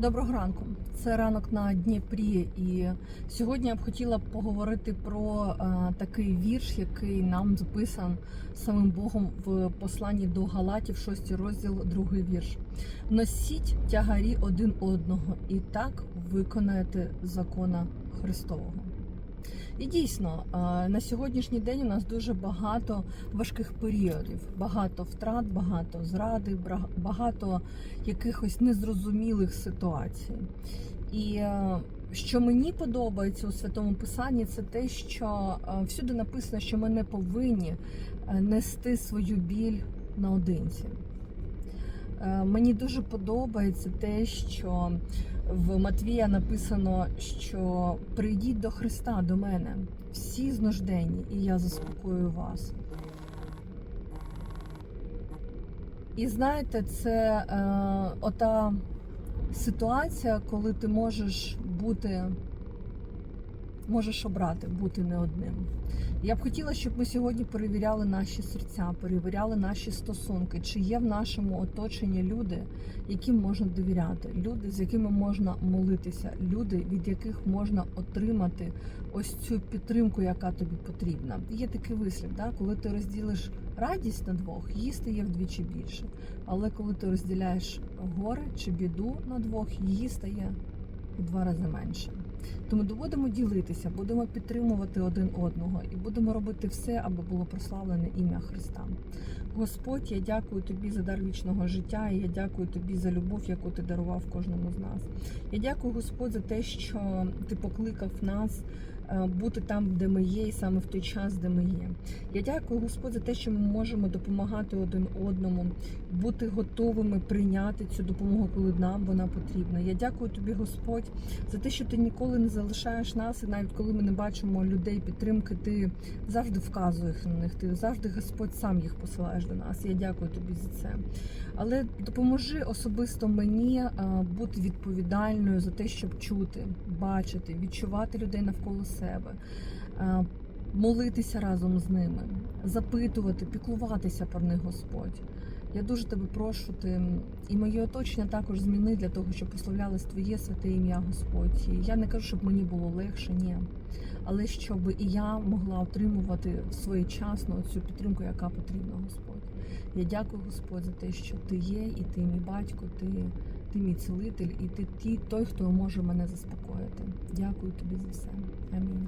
Доброго ранку. Це ранок на Дніпрі, і сьогодні я б хотіла поговорити про е, такий вірш, який нам записан самим Богом в посланні до Галатів, 6 розділ, другий вірш. Носіть тягарі один одного, і так виконаєте закона Христового. І дійсно, е, на сьогоднішній день у нас дуже багато важких періодів, багато втрат, багато зради, багато якихось незрозумілих ситуацій. І е, що мені подобається у святому писанні, це те, що е, всюди написано, що ми не повинні нести свою біль наодинці. Мені дуже подобається те, що в Матвія написано, що прийдіть до Христа, до мене, всі знуждені, і я заспокою вас. І знаєте, це е, ота ситуація, коли ти можеш бути, можеш обрати бути не одним. Я б хотіла, щоб ми сьогодні перевіряли наші серця, перевіряли наші стосунки, чи є в нашому оточенні люди, яким можна довіряти, люди, з якими можна молитися, люди, від яких можна отримати ось цю підтримку, яка тобі потрібна. Є такий вислів, да? коли ти розділиш радість на двох, її стає вдвічі більше. Але коли ти розділяєш горе чи біду на двох, її стає в два рази менше. Тому будемо ділитися, будемо підтримувати один одного і будемо робити все, аби було прославлене ім'я Христа. Господь, я дякую тобі за дар вічного життя, і я дякую тобі за любов, яку ти дарував кожному з нас. Я дякую Господь за те, що ти покликав нас е, бути там, де ми є, і саме в той час, де ми є. Я дякую Господь за те, що ми можемо допомагати один одному, бути готовими прийняти цю допомогу, коли нам вона потрібна. Я дякую тобі, Господь, за те, що ти ніколи не залишаєш нас, і навіть коли ми не бачимо людей підтримки, ти завжди вказуєш на них. Ти завжди Господь сам їх посилаєш до нас. Я дякую тобі за це. Але допоможи особисто мені е, бути відповідальною за те, щоб чути, бачити, відчувати людей навколо себе. е, Молитися разом з ними, запитувати, піклуватися про них, Господь. Я дуже тебе прошу, ти і моє оточення також зміни для того, щоб прославлялось Твоє святе ім'я, Господь. І я не кажу, щоб мені було легше, ні. Але щоб і я могла отримувати своєчасно цю підтримку, яка потрібна, Господь. Я дякую, Господь, за те, що ти є, і ти мій батько, ти, ти мій цілитель, і ти ті- той, хто може мене заспокоїти. Дякую тобі за все. Амінь.